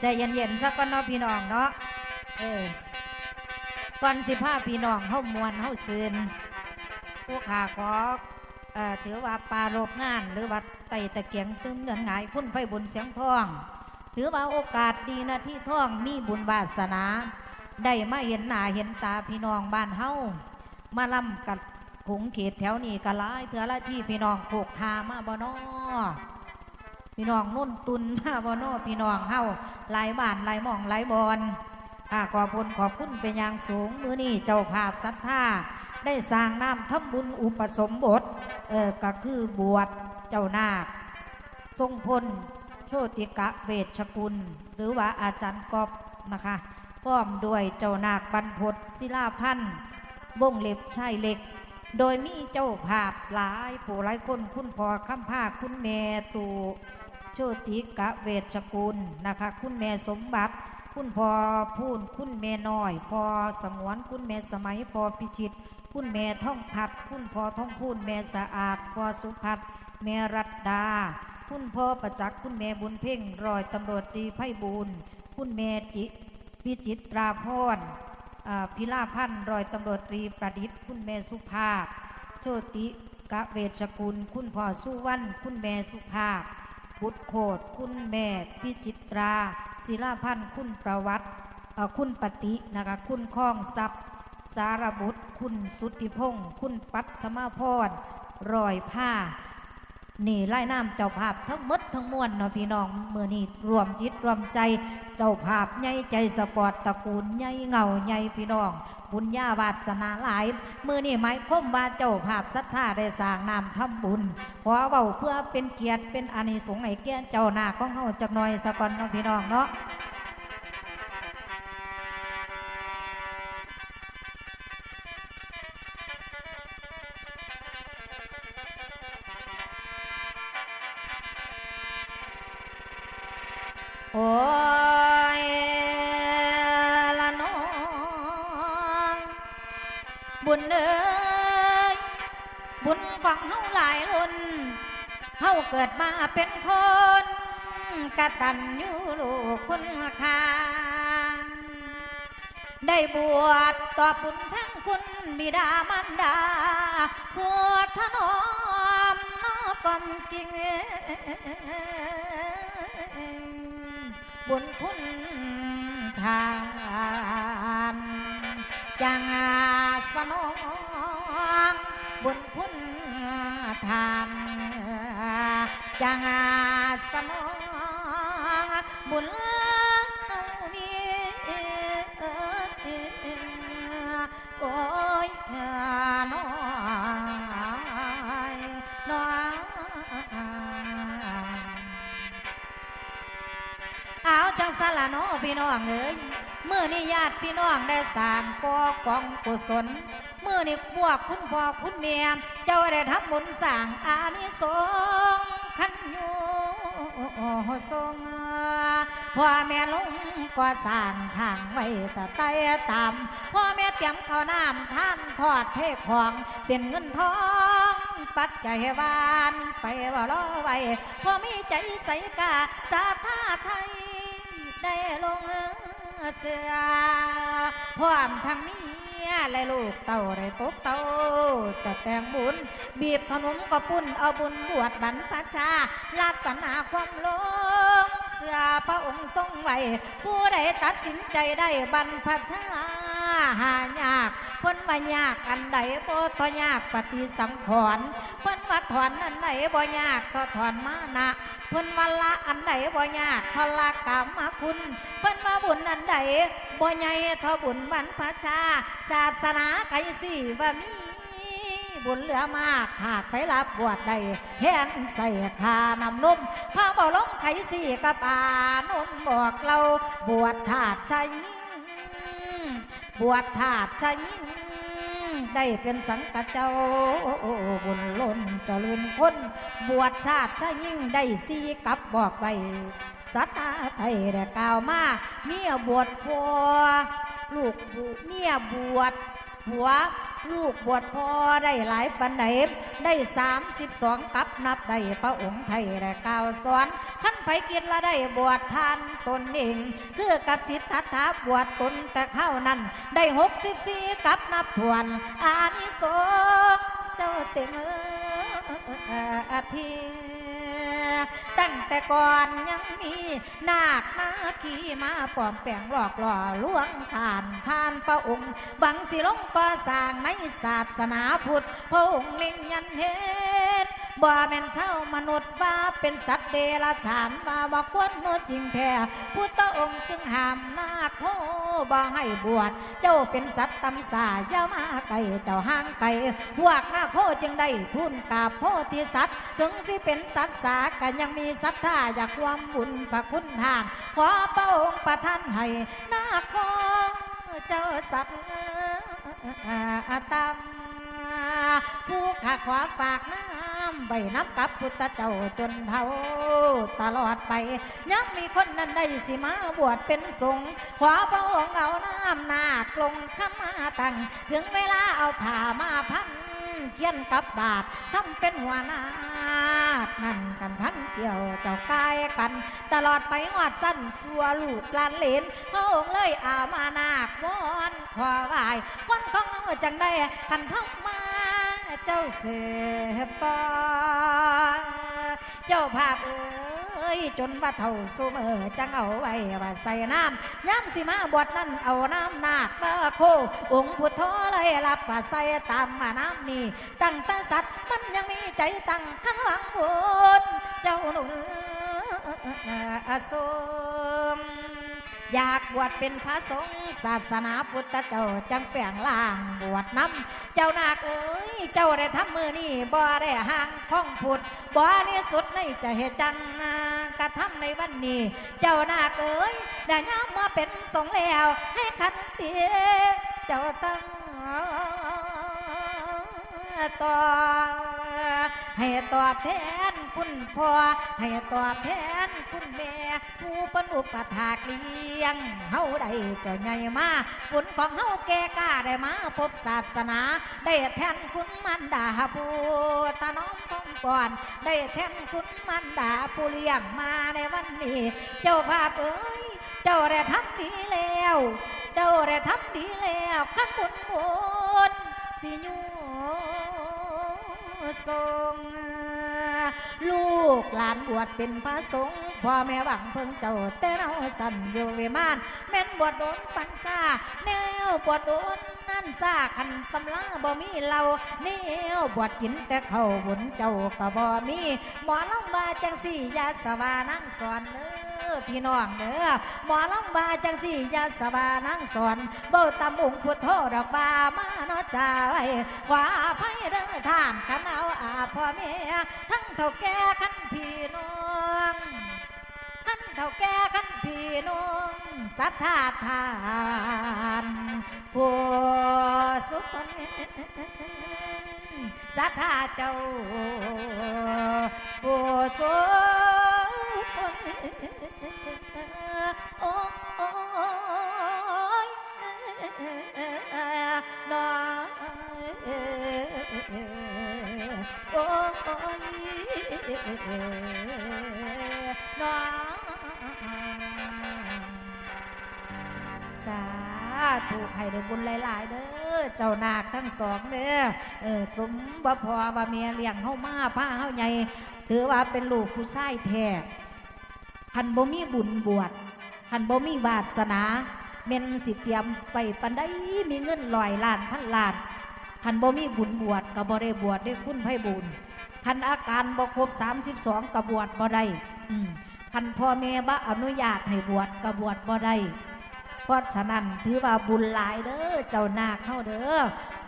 ใจเย็นๆสักก่อนเนาะพี่น้องเนาะเออก่อนสิพาพี่น้องเฮามวนเฮาซืนผู้ขาขอเอ่อถือว่าปลารบงาน หรือว่าไตตะเกียงตึมเดือนหงายคุณไฟบุญเสียงทอง ถือว่าโอกาสดีนะที่ท่องมีบุญวาสนา ได้มาเห็นหน้าเห็นตาพี่น้องบ้านเฮามาล่ำกับขงเขตแถวนี้กะหลายเถือละที่พี่น้องโขกทามาบ่นอ พี่น้องนุ่นตุนมาบ่นอพี่น้องเฮาลายบ้านลายหม่องลายบอนข้าขอบคุณขอบคุณเป็นอย่างสูงมือนี้เจ้าภาพศรัทธาได้สร้างน้ำทำบุญอุปสมบทเออก็คือบวชเจ้านาค ทรงพล โชติกะเวชกุล หรือว่าอาจารย์กอบนะคะพร้อมด้วยเจ้านาคบรรพตศิลาพันธ์วงเล็บชายเล็ก โดยมีเจ้าภาพหลายผู้หลายคนคุณพ่อคำภาคคุณแม่ตู โชติกะเวชกุลนะคะ คุณแม่สมบัติคุณพ่อพูนคุณแม่น้อยพ่อสงวนคุณแม่สมัยพ่อพิชิต คุณแม่ท่องพัด คุณพ่อท่องพูนแม่สะอาดพ่อสุพัฒน์แม่รัตดา คุณพ่อประจักษ์คุณแม่บุญเพ่งรอยตำรวจตีไพ่บูลคุณแม่จิพิจิตราพรพิลาพันธ์รอยตำรวจตรีประดิษฐ์ คุณแม่สุภาพ โชติกะเวชกุล คุณพ่อสุวรรณคุณแม่สุภาพ พุทธโคดคุณแม่พิจิตราศิลาพันธ์คุณประวัติคุณปฏินะคะคุณข้องทรัพย์ สารบุตร คุณสุทธิพงศ์คุณปัทมาพรรอยผ้านี่ไล่น้ำเจ้าภาพทั้งมดทั้งมวลเนาะพี่น้องเมื่อนี้รวมจิตรวมใจ เจ้าภาพใหญ่ใจสปอร์ตตระกูลใหญ่เงาใหญ่พี่น้อง บุญญาวาสนาหลาย มือนี่หมายคมว่าเจ้าภาพศรัทธาได้สร้างนามทำบุญขอเบาเพื่อเป็นเกียรติเป็นอานิสงส์ให้แก่เจ้าหน้าของเฮาจักหน่อยสะก่อนน้องพี่น้องเนาะ เกิดมาเป็นคนกะตันอยู่ลูกคุณค่าได้บวชตอบบุญทั้งคุณบิดามารดาบวชถนอมนอกอมจริงบุญคุณทานจังสนองบุญคุณทาน จังอาสนองบุญมีโอ้ยน้อยน้อยเอาจังสละน้อพี่น้องเอ้ยเมื่อนี้ญาติพี่น้องได้สร้างก่อกองกุศลเมื่อนี้พวกคุณพ่อคุณแม่เจ้าได้ทำบุญสร้างอานิสงส์ ขันอยู่ทรงพ่อแม่ลงก็สร้างทางไว้แต่ใต้ตามพ่อแม่เตรียมข้าวน้ำท่านทอดเทของเป็นเงินทองปัจจัยวานไปว่าล้อไว้พอมีใจใสกาสาธาไทยได้ลงเเสือพร้อมทั้งเมียและลูกเต่าได้ตกเต่าจะแต่งบุญ บีบขนมก็ปุ่นเอาบุญบวชบรรพชาลาดปัญหาความลงเสือพระองค์ทรงไว้ผู้ใดตัดสินใจได้บรรพชาหายาก พิ่นว่ายากอันใดบ่ทอยากปฏิสังขรณ์เพิ่นว่าถอนอันใดบ่ยากทอถอนมานะเพิ่นว่าละอันใดบ่ยากทอละกรรมคุณเพิ่นว่าบุญอันใดบ่ใหญ่ทอบุญบรรพชา ศาสนาไกสิว่ามีบุญเหลือมากหากไปรับบวชได้แหนใส่คานำนมพระบ่ลงไขสี่กระปานนบอกเราบวชถาดใจยิ่งบวชถาดใจยิ่ง ได้เป็นสังกัดเจ้าบุญล้นเจริญคนบวชชาติชายิ่งได้สีกับบอกไว้สัตาไทยได้กล่าวมาเมียบวชพัวลูกเมียบวชหัว ลูกบวชพอได้หลายปันไหนได้สามสิบสองกับนับได้พระองค์ไทยและกล่าวสอนขั้นไปกินละได้บวชทานตนเอง คือกับสิทธัตถะบวชตนแต่เข้านั้น ได้หกสิบสี่กับนับทวนอานิสงส์เจ้าเต็มอทิ ตั้งแต่ก่อนยังมีนาคนาคีมาปลอมแปลงหลอกหล่อลวงทานทานพระองค์บังสิลงก่อสร้างในศาสนาพุทธพระองค์เล็งยันเฮ็ บ่แม่นเช่ามนุษย์ว่าเป็นสัตว์เดรัจฉานว่าบ่ควรโนจริงแท้พุทธองค์จึงห้ามนาคโหบ่ให้บวชเจ้าเป็นสัตว์ตำสาอย่ามาไกลเจ้าห่างไกลพวกนาคโคจึงได้ทุนกาบโพธิสัตว์ถึงสิเป็นสัตว์สากันยังมีศรัทธาอยากความบุญพระคุณทานขอพระองค์ประทานให้นาคโคเจ้าสัตว์ตัมผู้ขาขวาฝากน้ำใบนับกับพุทธเจ้าจนเท่าตลอดไป ยังมีคนนั้นได้สิมาบวชเป็นสงฆ์ขอพระองค์เอาน้ำนาคลงขมาตั้งถึงเวลาเอาผ้ามาพันเขียนกับบาททำเป็นหัวหน้านั่นกันพันเกี่ยวเจ้ากายกัน ตลอดไปงอดสั้นสัวลูกลานเหลนพระองค์เลยอามานาควอนขอไหวายคนของเราจังได้กันเข้าม เจ้าเสือปอเจ้าภาพเอ้ยจนว่าเท่าสุเมอจังเอาไว้ว่าใส่น้ำย้ำสิมาบวชนั่นเอาน้ำนาคตะโคองค์พุทโธเลยรับว่าใส่ตามมาน้ำนี่ตั้งแต่สัตว์มันยังมีใจตั้งขันหวังบุญเจ้าหนุ่มสงอยากบวชเป็นพระสงฆ์ศาสนาพุทธเจ้าจังแปลงล่างบวชน้ำเจ้านาคเอ้ย เจ้าได้ทำมือนี่บ่ได้ห่างข้องผุดบ่นี่สุดในจะเหตุจังกระทำในวันนี้ เจ้านาเอ้ยได้ย้ำมาเป็นสงแล้ว ให้ขันเตียเจ้าตั้งต่อให้ตอบแทน คุณพ่อให้ตอบแทนคุณแม่ ผู้ปนุปถากเลี้ยงเฮาได้เจ้าใหญ่มาบุญของเฮาแก่กล้าได้มาพบศาสนา ได้แทนคุณมันดาผู้ตาน้องต้องก่อน ได้แทนคุณมันดาผู้เลี้ยงมาในวันนี้ เจ้าภาพเอ้ยเจ้าได้ทำดีแล้ว เจ้าได้ทำดีแล้วขันบุญบุญสิยูทรง ลูกหลานบวชเป็นพระสงฆ์พ่อแม่หวังเพิ่งเจ้าแต่เราสั่นอยู่เวมานแม่นบวชโดนปันซาแนวบวชโดนนั่นซาขันตำลาบ่มีเราแนวบวชกินแต่เข้าวบุญเจ้าก็บ่มีหมอลำบาจังสี่ยาสวานั่งสอนเด้อ พี่น้องเด้อหมอลำบาจังสี่ยาสวานั่งสอนเบ้าตำองพุทโธดอกบามาเนาะจ้าไว้ขวาภัยเด้อทานกันเอาอาพ่อแม่ทั้งเท่าแก่ขันพี่น้องขันเท่าแก่ขันพี่น้องสัทธาทานผู้สุขสัทธาเจ้าผู้สุขโอ้ย สาธุให้ได้บุญหลาย ๆ เด้อ เจ้านาคทั้งสองเด้อ เออสมบ่พอว่าเมียเลี้ยงเฮามาผ้าเฮาใหญ่ถือว่าเป็นลูกผู้ชายแท้คันบ่มีบุญบวช คันบ่มีวาสนาเมนสิเตรียมไปปันได้มีเงินลอยล้านพันล้านคันบ่มีบุญบวชก็บ่ได้บวชได้คุณไพบุญคันอาการบ่ครบ32ก็บบวชบ่ได้คันพ่อแม่บ่อนุญาตให้บวชก็บวชบ่ได้เพราะฉะนั้นถือว่าบุญหลายเด้อเจ้านาคเฮาเด้อ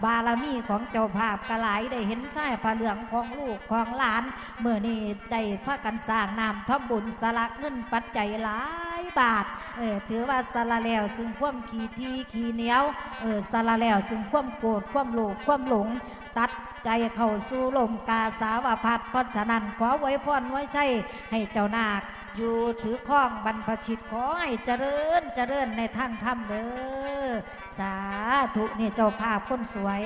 บารมีของเจ้าภาพกระหลายได้เห็นใช่ผ้าเหลืองของลูกของหลานเมื่อนี้ได้พากันสร้างนามทำบุญสละเงินปัจจัยหลาย บาทเออถือว่าสละแล้วซึ่งความขี้ที่ขี้เหนียวเออสละแล้วซึ่งความโกรธความโลภความหลง ตัดใจเข้าสู่ลมกาสาวพัดเพราะฉะนั้นขอไว้พรไว้ใช่ให้เจ้านาคอยู่ถือข้องบรรพชิตขอให้เจริญเจริญในทางธรรมเด้อสาธุนี่เจ้าภาพคนสวย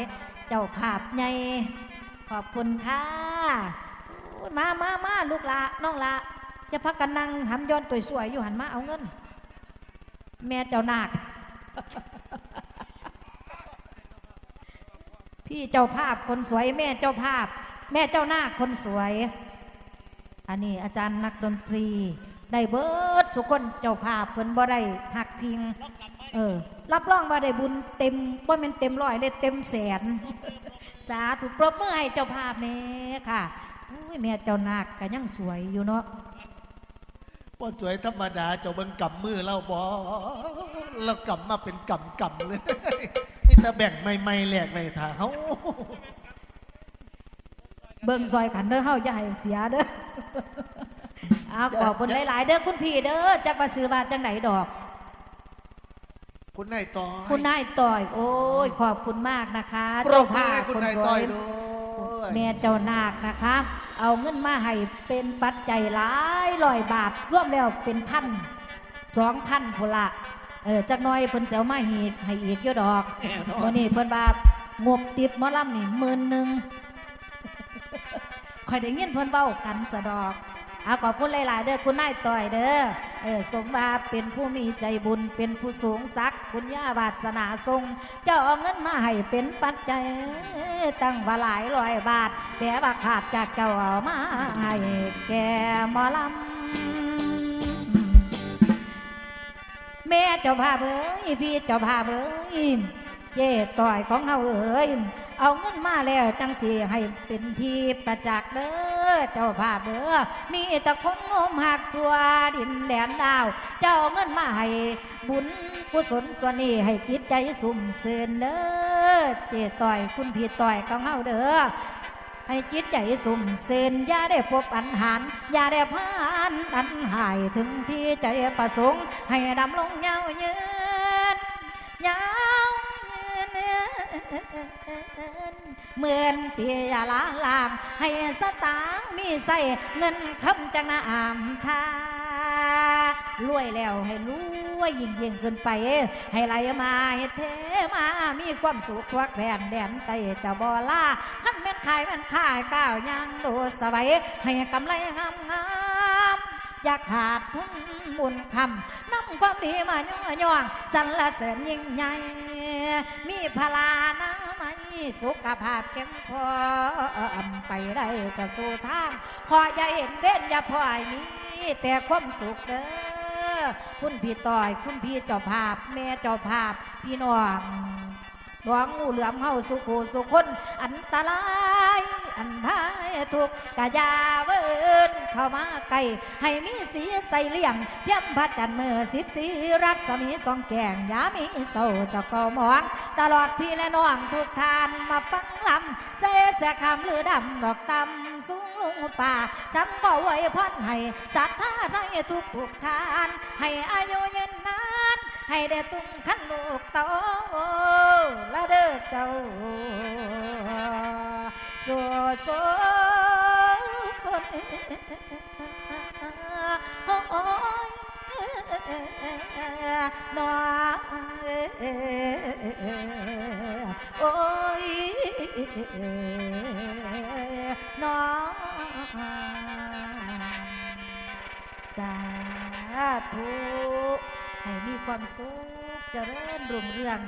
เจ้าภาพใหญ่ขอบคุณค่ะมามามาลูกละน้องละ จะพักกันนั่งหำย้อนตัวสวยอยู่หันมาเอาเงิน แม่เจ้านาคพี่เจ้าภาพคนสวย แม่เจ้าภาพ แม่เจ้านาคคนสวย อันนี้อาจารย์นักดนตรี ได้เบิดสุคนเจ้าภาพเพิ่นบ่ได้หักพิง เออ รับรองว่าได้บุญเต็มบ่แม่นเต็มร้อยได้เต็มแสน สาธุปรบมือให้เจ้าภาพแม่ค่ะอุ้ยแม่เจ้านาคก็ยังสวยอยู่เนาะ ว่าสวยธรรมดาเจ้าเบิ่งกำมือเราบอเรากำมาเป็นกำกำเลยมีแต่แบ่งไม่ไม่ๆแหลกไม่ถาเขาเบิ่งซอยกันเด้อเฮาอย่าให้เสียเด้อเอาขอบคุณหลายๆเด้อคุณพี่เด้อจักมาซื้อบาทจังไหนดอก คุณนายต่อยคุณนายต่อย โอ้ยขอบคุณมากนะคะปรบมือให้คุณคนนายสต่วอยยด้วยแม่เจ้านาคนะคะ เอาเงินมาให้เป็นปัจจัยหลายร้อยบาทรวมแล้วเป็นพันสองพันพุนละเออจักหน้อยเพิ่นเสียวมาหีกให้อีกอยู่ดอกแน่นอน วันนี้เพิ่นว่างบติดหมอลำนี่หมื่นหนึ่งคอยได้ยินเพิ่นเบ้ากันสะดอก เอาขอบคุณหลายๆเด้อคุณนายต่อยเด้อเออสมว่าเป็นผู้มีใจบุญเป็นผู้สูงศักดิ์คุณย่าวาสนาทรง เจ้าเอาเงินมาให้เป็นปัจจัยตั้งว่าหลายร้อยบาท แต่ว่าขาดจากเจ้าเอามาให้แก่หมอลำแม่เจ้าพาเบ้ยพี่เจ้าพาเบ้ยเย่ต่อยของเฮาเอ้ยเอาเงินมาแล้วจังสีให้เป็นที่ประจักษ์เด้อ เจ้าพาเบ้อมีแต่คนงมหักตัวดินแดนดาว เจ้าเงินมาให้บุญกุศลส่วนนี้ให้จิตใจสุ่มเสืนเด้อเจต่อยคุณพี่ต่อยของเฮาเด้อให้จิตใจสุ่มเซนอย่าได้พบอันหารอย่าได้พานอันหายถึงที่ใจประสงค์ ให้ดำลงยาวยืนยาวยืน เหมือนเปียลาลาม ให้สตางค์มีใส่เงินคำจังนาอามทารวยแล้วให้รวยยิ่งยิ่งขึ้นไป ให้ไหลมาให้เทมา มีความสุขทั่วแผ่นแดนไกลจะบอลาขั้นแม่นขายแม่นขายก้าวยังโดสบายให้กำไรงามงาม อย่าขาดทุนบุญคำน้ำความดีมาย่อย่องสรรเสริญยิ่งใหญ่ มีพลานามัยสุขภาพแข็งพอไปได้ก็สู่ทางขออย่าเห็นเว้นอย่าพลอยมีแต่ความสุขเด้อคุณพี่ต่อย คุณพี่เจ้าภาพ แม่เจ้าภาพ พี่น้อง หลวงงูเหลือมเฮาสุขูสุคน อันตราย อันท้ายทุกกะยาเวินเข้ามาไกลให้มีสีใส่เลี่ยมเพียมพัดจันมือสิบสีรัศมีสองแก่งอยามีเศร้าจ้าก็มอง ตลอดพี่และน้องทุกทานมาฟังลำเสเสียคำหรือดำดอกตำสูงลงป่าฉันก็ไว้พรให้ศรัทธาไทยทุกทุกทาน ให้อายุยืนนาน ให้ได้ตุ้งขันลูกโตและเด้อเจ้าสู้สู้คนโอ้ยน้อโอ้ย ความสุขเจริญรุ่งเรือง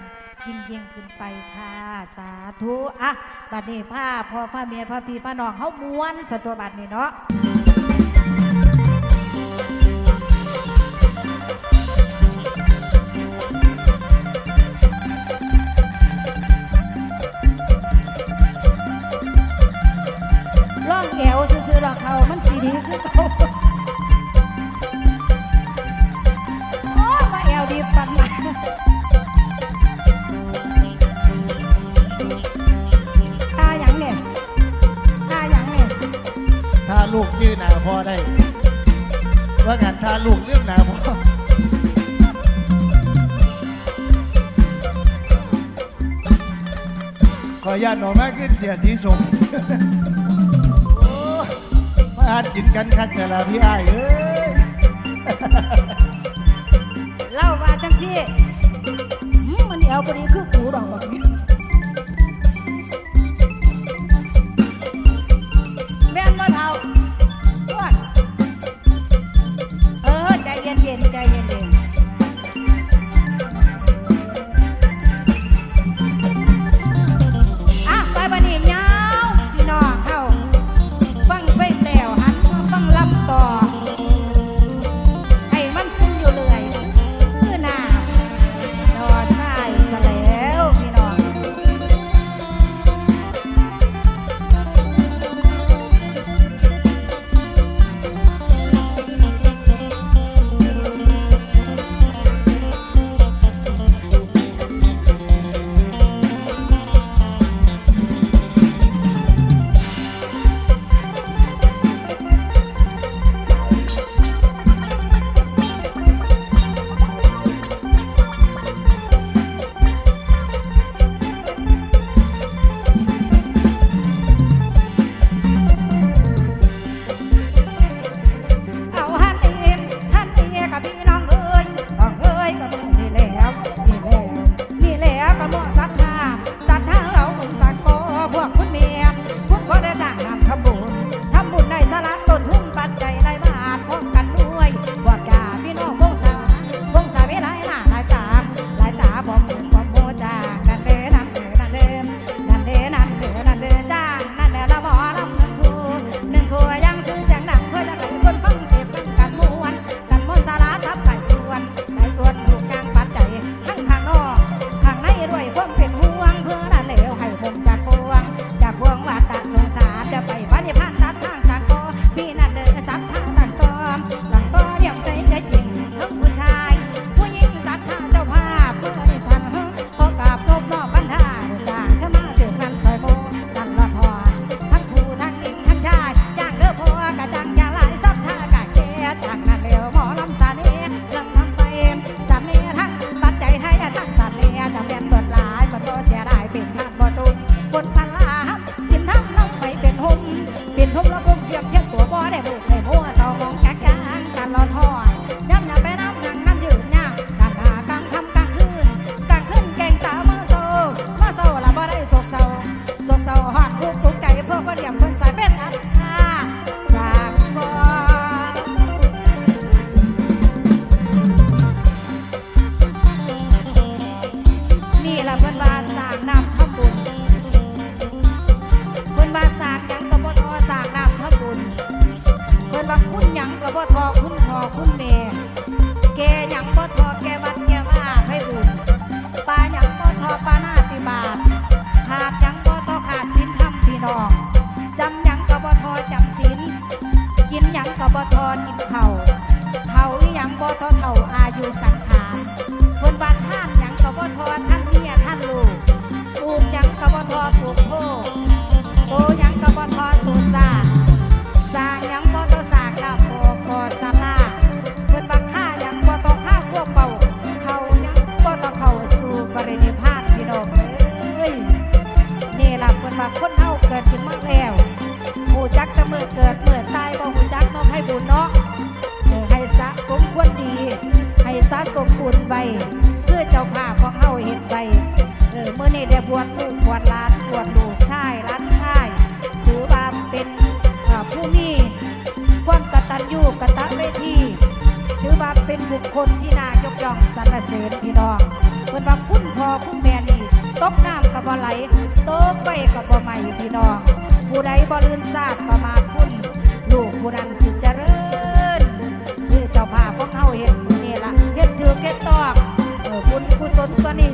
ยิ่งยิ่งขึ้นไปค่ะ สาธุอะบัดนี้ผ้าพ่อผ้าเมียผ้าพี่ผ้าน้องเขาม้วนสตัวบัดนี้เนาะร่องแอวซื้อๆดอกเขามันสีดีคือเขา นาพอได้ ว่างั้นถ้าลูกเรื่องหนาพอขอญาติหน่อมาขึ้นเสียสีสมมาอาดกินกันคักแต่ละพี่อ้ายเอ้ยเล่าว่าจังสิมันแอวพอดีคือกูดอกบบนี้ เสริฐพี่น้องเพิ่นว่าคุณพ่อคุณแม่นี่ตกน้ำกับบ่ไหลตกไปกับบ่ใหม่พี่น้อง ผู้ใดบ่ลืนทราบประมาทคุณลูกผู้นั้นสิเจริญคือเจ้าภาพวกงเฮาเห็นนี่ล่ะเฮ็ดถือเฮ็ตอกเออบุญกุศลส่นนี้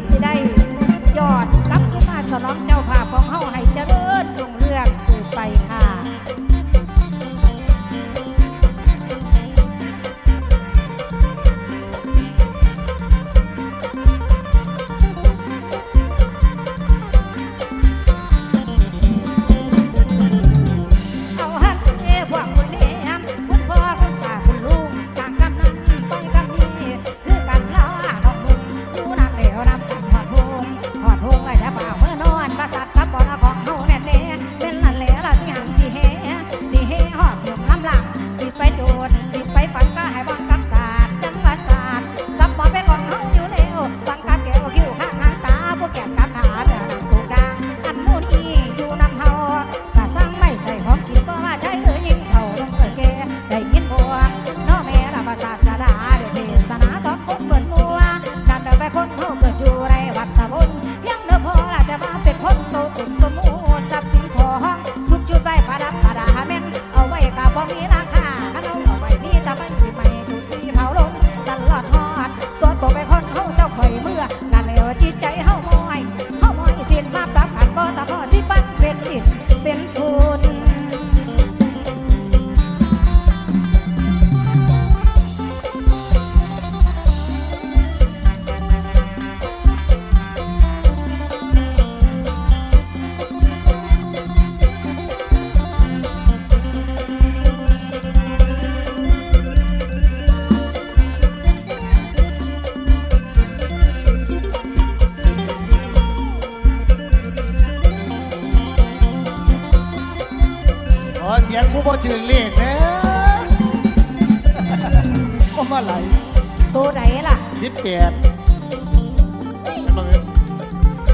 เสียงกูบ่ถึงเลขนท้ก็มาไหลตัวไหนล่ะสิบแปด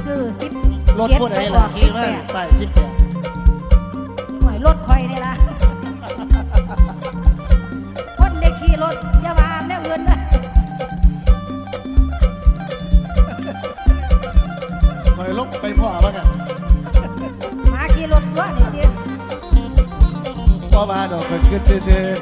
ซื้อสิบรถพูดอะไรล่ะที่ว่าไปสิบแปด I don't forget to.